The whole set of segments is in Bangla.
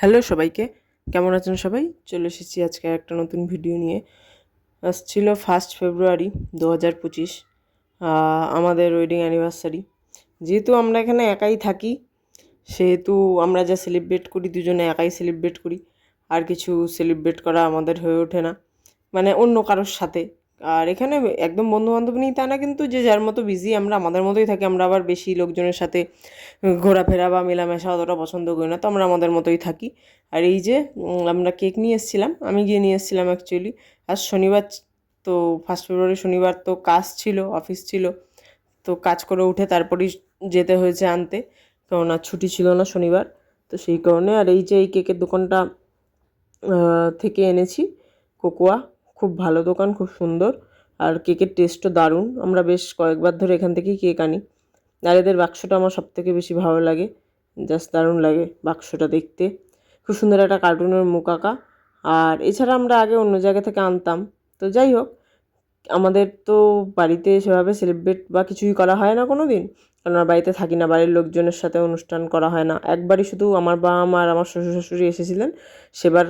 হ্যালো সবাইকে, কেমন আছেন সবাই? চলে এসেছি আজকে একটা নতুন ভিডিও নিয়ে। আসছিল ফার্স্ট ফেব্রুয়ারি দু হাজার পঁচিশ আমাদের ওয়েডিং অ্যানিভার্সারি যেহেতু আমরা এখানে একাই থাকি, সেহেতু আমরা যা সেলিব্রেট করি, দুজনে একাই সেলিব্রেট করি। আর কিছু সেলিব্রেট করা আমাদের হয়ে ওঠে না। মানে অন্য কারোর সাথে। আর এখানে একদম বন্ধু বান্ধব নেই তা না, কিন্তু যে যার মতো বিজি আমরা, আমাদের মতোই থাকি। আমরা আবার বেশি লোকজনের সাথে ঘোরাফেরা বা মেলামেশা অতটা পছন্দ করি না, তো আমরা আমাদের মতোই থাকি। আর এই যে আমরা কেক নিয়ে এসেছিলাম, আমি গিয়ে নিয়ে এসেছিলাম অ্যাকচুয়ালি আজ শনিবার, তো ফার্স্ট ফেব্রুয়ারি শনিবার তো কাজ ছিল অফিস ছিল। তো কাজ করে উঠে তারপরেই যেতে হয়েছে আনতে কেননা ছুটি ছিল না শনিবার। তো সেই কারণে, আর এই যে, এই কেকের দোকানটা থেকে এনেছি, কোকোয়া। খুব ভালো দোকান, খুব সুন্দর। আর কেকের টেস্টও দারুণ। আমরা বেশ কয়েকবার ধরে এখান থেকেই কেক আনি। আর এদের বাক্সটা আমার সব থেকে বেশি ভালো লাগে। জাস্ট দারুণ লাগে বাক্সটা দেখতে। খুব সুন্দর একটা কার্টুনের মুখ আঁকা। আর এছাড়া আমরা আগে অন্য জায়গা থেকে আনতাম। তো যাই হোক, আমাদের তো বাড়িতে সেভাবে সেলিব্রেট বা কিছুই করা হয় না কোনো দিন কারণ আমরা বাড়িতে থাকি না, বাড়ির লোকজনের সাথে অনুষ্ঠান করা হয় না। একবারই শুধু আমার বাবা মা আর আমার শ্বশুর শাশুড়ি এসেছিলেন। সেবার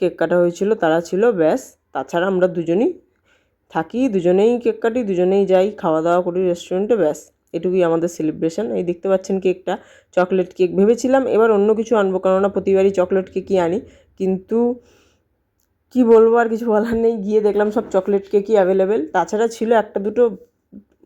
কেক কাটা হয়েছিল, তারা ছিল, ব্যাস। তাছাড়া আমরা দুজনই থাকি, দুজনেই কেক কাটি, দুজনেই যাই খাওয়া দাওয়া করি রেস্টুরেন্টে ব্যাস। এটুকুই আমাদের সেলিব্রেশন এই দেখতে পাচ্ছেন কেকটা। চকলেট কেক ভেবেছিলাম, এবার অন্য কিছু আনব, কেননা প্রতিবারই চকলেট কেকই আনি। কিন্তু কি বলব, আর কিছু বলার নেই। গিয়ে দেখলাম সব চকলেট কেকই অ্যাভেলেবেল তাছাড়া ছিল একটা দুটো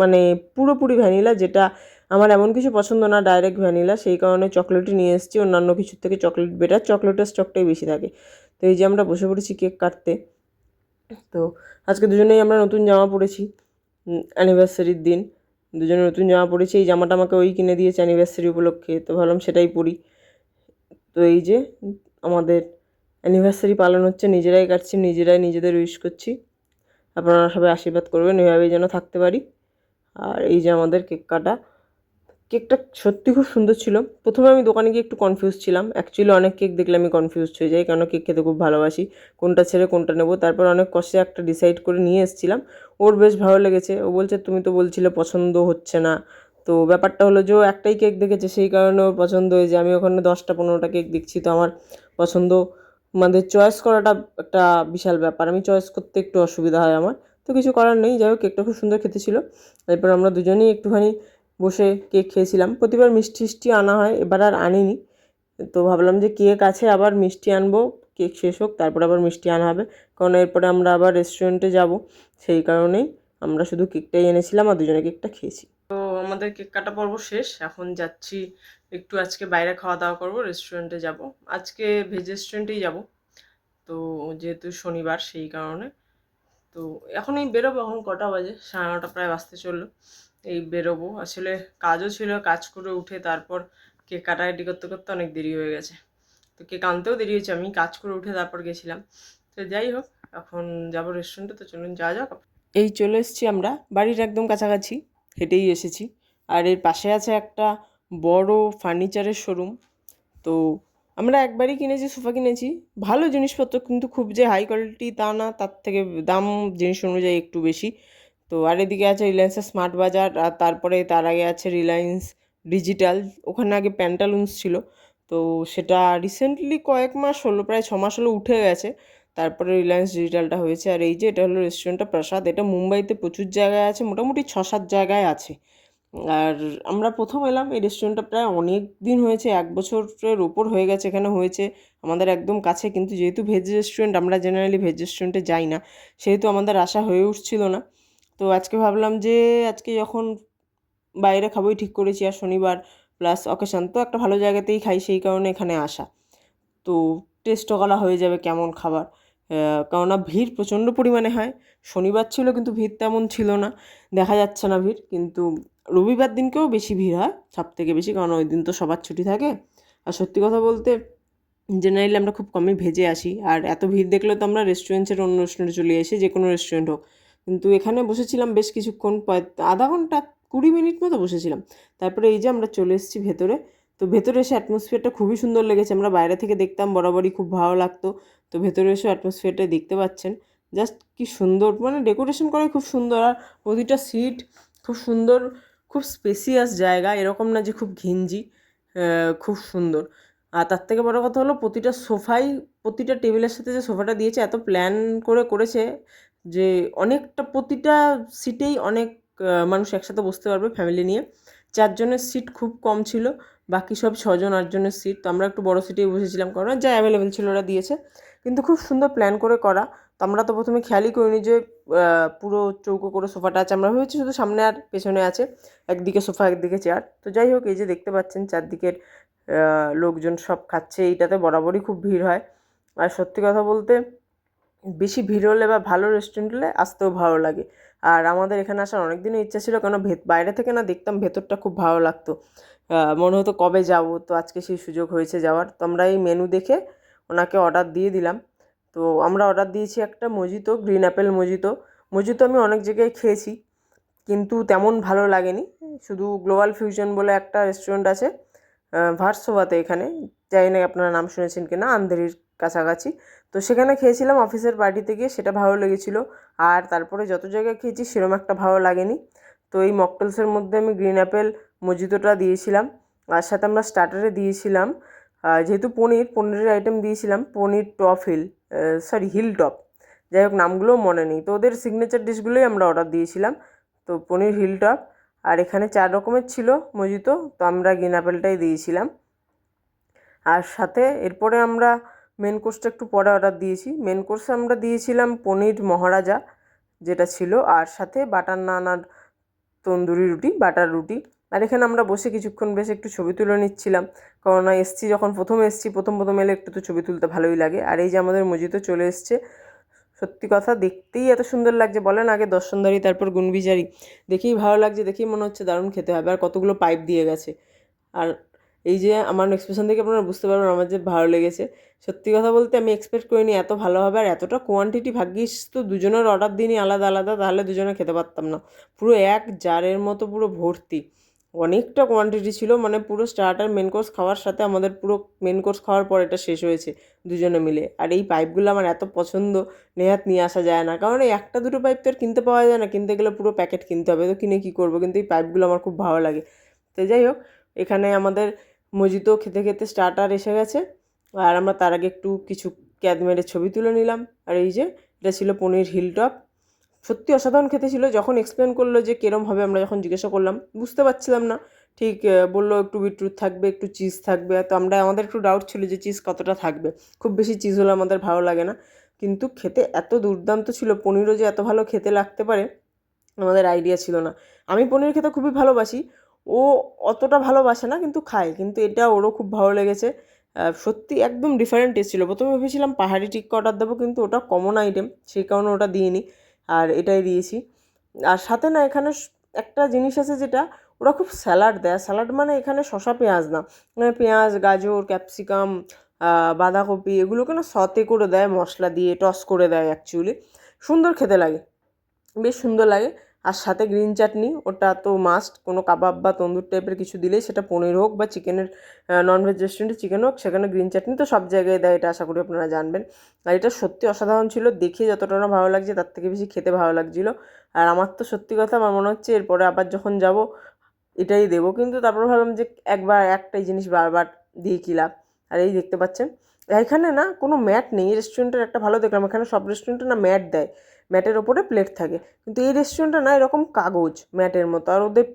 মানে পুরোপুরি ভ্যানিলা যেটা আমার এমন কিছু পছন্দ না ডাইরেক্ট ভ্যানিলা সেই কারণে চকলেটই নিয়ে এসেছি। অন্যান্য কিছুর থেকে চকলেট বেটার চকলেটের স্টকটাই বেশি থাকে। তো এই যে আমরা বসে পড়েছি কেক কাটতে। তো আজকে দুজনেই আমরা নতুন জামা পরেছি অ্যানিভার্সারির দিন। দুজনে নতুন জামা পরেছি, এই জামাটা আমাকে ওই কিনে দিয়েছে অ্যানিভার্সারি উপলক্ষে, তো ভাবলাম সেটাই পরি। তো এই যে, আমাদের অ্যানিভার্সারি পালন হচ্ছে, নিজেরাই কাটছি, নিজেরাই নিজেদের উইশ করছি। আপনারা সবাই আশীর্বাদ করবেন, এভাবেই যেন থাকতে পারি। আর এই যে আমাদের কেক কাটা কেকটা সত্যি খুব সুন্দর ছিল। প্রথমে আমি দোকানে গিয়ে একটু কনফিউজ ছিলাম। অ্যাকচুয়ালি অনেক কেক দেখলে আমি কনফিউজ হয়ে যাই, কেন কেক খেতে খুব ভালোবাসি, কোনটা ছেড়ে কোনটা নেব। তারপর অনেক কষ্টে একটা ডিসাইড করে নিয়ে এসেছিলাম। ওর বেশ ভালো লেগেছে। ও বলছে, তুমি তো বলছিলে পছন্দ হচ্ছে না। তো ব্যাপারটা হলো যে ও একটাই কেক দেখেছে, সেই কারণে ওর পছন্দ হয়েছে আমি ওখানে দশটা পনেরোটা কেক দেখছি, তো আমার পছন্দ মানে চয়েস করাটা একটা বিশাল ব্যাপার। আমি চয়েস করতে একটু অসুবিধা হয় আমার। তো কিছু করার নেই। যাই হোক, কেকটা খুব সুন্দর খেতে ছিল। তারপর আমরা দুজনেই একটুখানি বসে কেক খেয়েছিলাম। প্রতিবার মিষ্টি টিষ্টি আনা হয়, এবার আর আনিনি। তো ভাবলাম যে কেক আছে, আবার মিষ্টি আনব, কেক শেষ হোক, তারপর আবার মিষ্টি আনা হবে। কারণ এরপরে আমরা আবার রেস্টুরেন্টে যাব। সেই কারণেই আমরা শুধু কেকটাই এনেছিলাম আর দুজনে কেকটা খেয়েছি। তো আমাদের কেক কাটা পর্ব শেষ। এখন যাচ্ছি, একটু আজকে বাইরে খাওয়া দাওয়া করব রেস্টুরেন্টে যাব। আজকে ভেজ রেস্টুরেন্টেই যাব। তো যেহেতু শনিবার, সেই কারণে। তো এখনই বেরোবো, এখন কটা বাজে? সাড়ে নটা, প্রায় বাজতে চলল। এই বেরোবো। আসলে কাজও ছিল, কাজ করে উঠে তারপর কেক কাটাকাটি করতে করতে অনেক দেরি হয়ে গেছে। তো কেক আনতেও দেরি হয়েছে, আমি কাজ করে উঠে তারপর গেছিলাম। তো যাই হোক, এখন যাব রেস্টুরেন্টে তো চলুন যাওয়া যাক। এই চলে এসেছি আমরা, বাড়ির একদম কাছাকাছি, হেঁটেই এসেছি। আর এর পাশে আছে একটা বড় ফার্নিচারের শোরুম তো আমরা একবারই কিনেছি, সোফা কিনেছি। ভালো জিনিসপত্র, কিন্তু খুব যে হাই কোয়ালিটি তা না, তার থেকে দাম, জিনিস অনুযায়ী একটু বেশি। তো আর এদিকে আছে রিলায়েন্সের স্মার্ট বাজার আর তারপরে তার আগে আছে রিলায়েন্স ডিজিটাল ওখানে আগে প্যান্টালুন্স ছিল। তো সেটা রিসেন্টলি কয়েক মাস হলো, প্রায় ছ মাস হলো উঠে গেছে। তারপরে রিলায়েন্স ডিজিটালটা হয়েছে, আর এই যে এটা হলো রেস্টুরেন্টটা প্রসাদ, এটা মুম্বাইতে প্রচুর জায়গায় আছে, মোটামুটি ছ সাত জায়গায় আছে। আর আমরা প্রথম এলাম, এই রেস্টুরেন্টটা প্রায় অনেক দিন হয়েছে, এক বছরের ওপর হয়ে গেছে, এখানে হয়েছে আমাদের একদম কাছে। কিন্তু যেহেতু ভেজ রেস্টুরেন্ট আমরা জেনারেলি ভেজ রেস্টুরেন্টে যাই না, সেহেতু আমাদের আশা হয়ে উঠছিল না। তো আজকে ভাবলাম যে, আজকে যখন বাইরে খাবোই ঠিক করেছি আর শনিবার প্লাস অকেশান তো একটা ভালো জায়গাতেই খাই সেই কারণে এখানে আসা। তো টেস্টও করা হয়ে যাবে কেমন খাবার। কেননা ভিড় প্রচণ্ড পরিমাণে হয়। শনিবার ছিল কিন্তু ভিড় তেমন ছিল না। দেখা যাচ্ছে না ভিড়, কিন্তু রবিবার দিনকেও বেশি ভিড় হয়, সব থেকে বেশি, কারণ ওই দিন তো সবার ছুটি থাকে। আর সত্যি কথা বলতে জেনারেলি আমরা খুব কমই ভেজে আসি। আর এত ভিড় দেখলে তো আমরা রেস্টুরেন্টের অন্য রেস্টুরেন্টে চলে আসি, যে কোনো রেস্টুরেন্ট হোক। কিন্তু এখানে বসেছিলাম বেশ কিছুক্ষণ আধা ঘণ্টা, কুড়ি মিনিট মতো বসেছিলাম। তারপরে এই যে আমরা চলে এসেছি ভেতরে, তো ভেতরে এসে অ্যাটমসফিয়ারটা খুবই সুন্দর লেগেছে। আমরা বাইরে থেকে দেখতাম, বরাবরই খুব ভালো লাগতো। তো ভেতরে এসে অ্যাটমসফিয়ারটা দেখতে পাচ্ছেন। জাস্ট কি সুন্দর মানে ডেকোরেশন করে খুব সুন্দর। আর প্রতিটা সিট খুব সুন্দর, খুব স্পেসিয়াস জায়গা। এরকম না যে খুব ঘিঞ্জি খুব সুন্দর। আর তার থেকে বড় কথা হলো, প্রতিটা সোফাই, প্রতিটা টেবিলের সাথে যে সোফাটা দিয়েছে, এত প্ল্যান করে করেছে যে অনেকটা প্রতিটা সিটেই অনেক মানুষ একসাথে বসতে পারবে ফ্যামিলি নিয়ে। চারজনের সিট খুব কম ছিল, বাকি সব ছজন, আটজনের সিট তো আমরা একটু বড় সিটেই বসেছিলাম কারণ যা অ্যাভেলেবেল ছিল ওরা দিয়েছে। কিন্তু খুব সুন্দর প্ল্যান করে করা। তো আমরা তো প্রথমে খেয়ালই করিনি যে পুরো চৌকো করে সোফাটা আছে। আমরা ভেবেছি শুধু সামনে আর পেছনে আছে, একদিকে সোফা, একদিকে চেয়ার তো যাই হোক, এই যে দেখতে পাচ্ছেন চারদিকের লোকজন সব খাচ্ছে। এইটাতে বরাবরই খুব ভিড় হয়। আর সত্যি কথা বলতে বেশি ভিড় হলে বা ভালো রেস্টুরেন্ট হলে আসতেও ভালো লাগে। আর আমাদের এখানে আসার অনেক দিনের ইচ্ছা ছিল, কেন বাইরে থেকে না দেখতাম ভেতরটা খুব ভালো লাগতো। মনে হতো কবে যাব, তো আজকে সেই সুযোগ হয়েছে যাওয়ার। তো আমরা এই মেনু দেখে ওনাকে অর্ডার দিয়ে দিলাম। তো আমরা অর্ডার দিয়েছি একটা mojito green apple mojito. Mojito আমি অনেক জায়গায় খেয়েছি, কিন্তু তেমন ভালো লাগেনি। শুধু গ্লোবাল ফিউশন বলে একটা রেস্টুরেন্ট আছে ভার্সোভাতে এখানে। জানি না আপনারা নাম শুনেছেন কি না আন্ধেরির কাছাকাছি। তো সেখানে খেয়েছিলাম, অফিসের পার্টিতে গিয়ে সেটা ভালো লেগেছিলো। আর তারপরে যত জায়গায় খেয়েছি সেরকম একটা ভালো লাগেনি। তো এই মকটেলসের মধ্যে আমি গ্রিন অ্যাপেল, মজিতোটা দিয়েছিলাম। আর সাথে আমরা স্টার্টারে দিয়েছিলাম যেহেতু পনির, পনিরের আইটেম দিয়েছিলাম, paneer top hill sorry hill top. যাই হোক, নামগুলোও মনে নেই। তো ওদের সিগনেচার ডিশগুলোই আমরা অর্ডার দিয়েছিলাম। তো পনির হিল টপ। আর এখানে চার রকমের ছিল মজিতো, তো আমরা গ্রিন অ্যাপেলটাই দিয়েছিলাম। আর সাথে এরপরে আমরা মেন কোর্সটা একটু পরে অর্ডার দিয়েছি। মেন কোর্সে আমরা দিয়েছিলাম পনির মহারাজা, যেটা ছিল, আর সাথে বাটার নান আর তন্দুরি রুটি বাটার রুটি। আর এখানে আমরা বসে কিছুক্ষণ বেশ একটু ছবি তুলে নিচ্ছিলাম। কারণ এসছি যখন প্রথম এসছি, প্রথম প্রথম এলে একটু তো ছবি তুলতে ভালোই লাগে। আর এই যে আমাদের মজিতো চলে এসছে। সত্যি কথা, দেখতেই এত সুন্দর লাগছে। বলেন আগে দর্শনদারি তারপর গুণবিচারি। দেখেই ভালো লাগছে, দেখেই মনে হচ্ছে দারুণ খেতে হবে। আর কতগুলো পাইপ দিয়ে গেছে। আর এই যে আমার এক্সপ্রেশন থেকে আপনারা বুঝতে পারবেন আমার যে ভালো লেগেছে। সত্যি কথা বলতে আমি এক্সপেক্ট করিনি এত ভালো হবে আর এতটা কোয়ান্টিটি ভাগ্যিস তো দুজনের অর্ডার দিনই আলাদা আলাদা, তাহলে দুজনে খেতে পারতাম না। পুরো এক জারের মতো পুরো ভর্তি। অনেকটা কোয়ান্টিটি ছিল মানে পুরো স্টার্টার মেন কোর্স খাওয়ার সাথে আমাদের পুরো মেন কোর্স খাওয়ার পর এটা শেষ হয়েছে দুজনে মিলে। আর এই পাইপগুলো আমার এত পছন্দ, নেহাত নিয়ে আসা যায় না। কারণ এই একটা দুটো পাইপ তো আর কিনতে পাওয়া যায় না, কিনতে গেলে পুরো প্যাকেট কিনতে হবে। তো কিনে কী করব? কিন্তু এই পাইপগুলো আমার খুব ভালো লাগে। তো যাই হোক, এখানে আমাদের মজিতো খেতে খেতে স্টার্টার এসে গেছে। আর আমরা তার আগে একটু কিছু ক্যাদ মেরে ছবি তুলে নিলাম। আর এই যে, এটা ছিল পনির হিল টপ সত্যি অসাধারণ খেতে ছিল। যখন এক্সপ্লেন করল যে কেরম হবে, আমরা যখন জিজ্ঞাসা করলাম, বুঝতে পারছিলাম না। ঠিক বলল একটু বিটরুট থাকবে, একটু চিজ থাকবে। তো আমরা, আমাদের একটু ডাউট ছিল যে চিজ কতটা থাকবে। খুব বেশি চিজ হলে আমাদের ভালো লাগে না। কিন্তু খেতে এত দুর্দান্ত ছিল। পনিরও যে এত ভালো খেতে লাগতে পারে, আমাদের আইডিয়া ছিল না। আমি পনির খেতে খুবই ভালোবাসি। ও অতটা ভালোবাসে না, কিন্তু খায়। কিন্তু এটা ওরও খুব ভালো লেগেছে। সত্যি একদম ডিফারেন্ট টেস্ট ছিল। প্রথমে ভেবেছিলাম পাহাড়ি টিক্কা অর্ডার দেবো, কিন্তু ওটা কমন আইটেম সেই কারণে ওটা দিইনি। আর এটাই দিয়েছি। আর সাথে না এখানে একটা জিনিস আছে যেটা ওরা খুব স্যালাড দেয়। স্যালাড মানে এখানে শসা পেঁয়াজ না। মানে পেঁয়াজ, গাজর ক্যাপসিকাম বাঁধাকপি এগুলোকে না সতে করে দেয়, মশলা দিয়ে টস করে দেয় অ্যাকচুয়ালি সুন্দর খেতে লাগে। বেশ সুন্দর লাগে। আর সাথে গ্রিন চাটনি, ওটা তো মাস্ট কোনো কাবাব বা তন্দুর টাইপের কিছু দিলেই সেটা পনির হোক বা চিকেনের ননভেজ রেস্টুরেন্টে চিকেন হোক, সেখানে গ্রিন চাটনি তো সব জায়গায় দেয় এটা আশা করি আপনারা জানবেন। আর এটা সত্যি অসাধারণ ছিল, দেখে যতটা না ভালো লাগছে তার থেকে বেশি খেতে ভালো লাগছিল। আর আমার তো সত্যি কথা আমার মনে হচ্ছে এরপরে আবার যখন যাব, এটাই দেবো। কিন্তু তারপর ভাবলাম যে একবার একটাই জিনিস বারবার দিয়ে কী লাভ? আর এই দেখতে পাচ্ছেন, এখানে না কোনো ম্যাট নেই। রেস্টুরেন্টের একটা ভালো দেখলাম, এখানে সব রেস্টুরেন্টে না ম্যাট দেয়। ম্যাটের ওপরে প্লেট থাকে। কিন্তু এই রেস্টুরেন্টটা না এরকম কাগজ ম্যাটের মতো। আর ওদের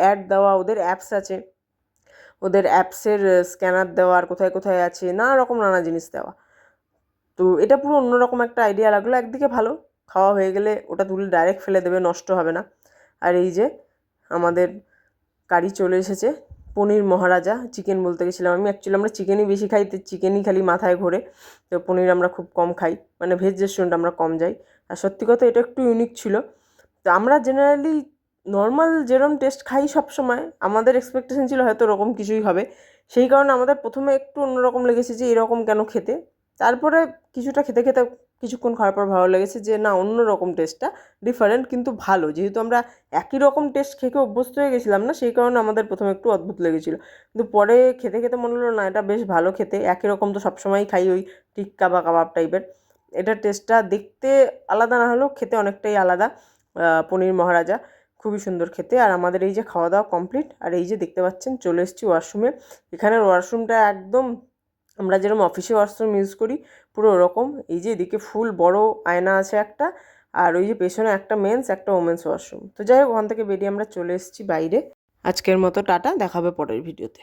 অ্যাড দেওয়া, ওদের অ্যাপস আছে। ওদের অ্যাপসের স্ক্যানার দেওয়া আর কোথায় কোথায় আছে নানা রকম নানা জিনিস দেওয়া। তো এটা পুরো অন্যরকম একটা আইডিয়া লাগল। একদিকে ভালো, খাওয়া হয়ে গেলে ওটা তুলে ডাইরেক্ট ফেলে দেবে, নষ্ট হবে না। আর এই যে আমাদের কারি চলে এসেছে। পনির মহারাজা চিকেন বলতে গেছিলাম আমি। অ্যাকচুয়ালি আমরা চিকেনই বেশি খাই, তো চিকেনই খালি মাথায় ঘোরে। তো পনির আমরা খুব কম খাই। মানে ভেজ রেস্টুরেন্ট আমরা কম যাই। আর সত্যি কথা এটা একটু ইউনিক ছিল। তো আমরা জেনারেলি নর্মাল যেরকম টেস্ট খাই সব সময় আমাদের এক্সপেকটেশন ছিল হয়তো ওরকম কিছুই হবে। সেই কারণে আমাদের প্রথমে একটু অন্যরকম লেগেছে যে এরকম কেন খেতে। তারপরে কিছুটা খেতে খেতে কিছুক্ষণ খাওয়ার পর ভালো লেগেছে যে, না অন্য রকম টেস্টটা ডিফারেন্ট কিন্তু ভালো। যেহেতু আমরা একই রকম টেস্ট খেয়ে অভ্যস্ত হয়ে গেছিলাম না, সেই কারণে আমাদের প্রথমে একটু অদ্ভুত লেগেছিল। কিন্তু পরে খেতে খেতে মনে হলো, না, এটা বেশ ভালো খেতে। একই রকম তো সবসময়ই খাই ওই টিক্কা বা কাবাব টাইপের। এটার টেস্টটা দেখতে আলাদা না হলেও খেতে অনেকটাই আলাদা পনির মহারাজা। খুবই সুন্দর খেতে। আর আমাদের এই যে খাওয়া দাওয়া কমপ্লিট আর এই যে দেখতে পাচ্ছেন, চলে এসেছি ওয়াশরুমে এখানের ওয়াশরুমটা একদম আমরা যেরকম অফিসে ওয়াশরুম ইউজ করি, পুরো ওরকম। এই যে এদিকে ফুল বড় আয়না আছে একটা, আর ওই যে পেছনে একটা মেন্স একটা ওমেন্স ওয়াশরুম তো যাই হোক, ওখান থেকে বেরিয়ে আমরা চলে এসেছি বাইরে। আজকের মতো টাটা, দেখাবে পরের ভিডিওতে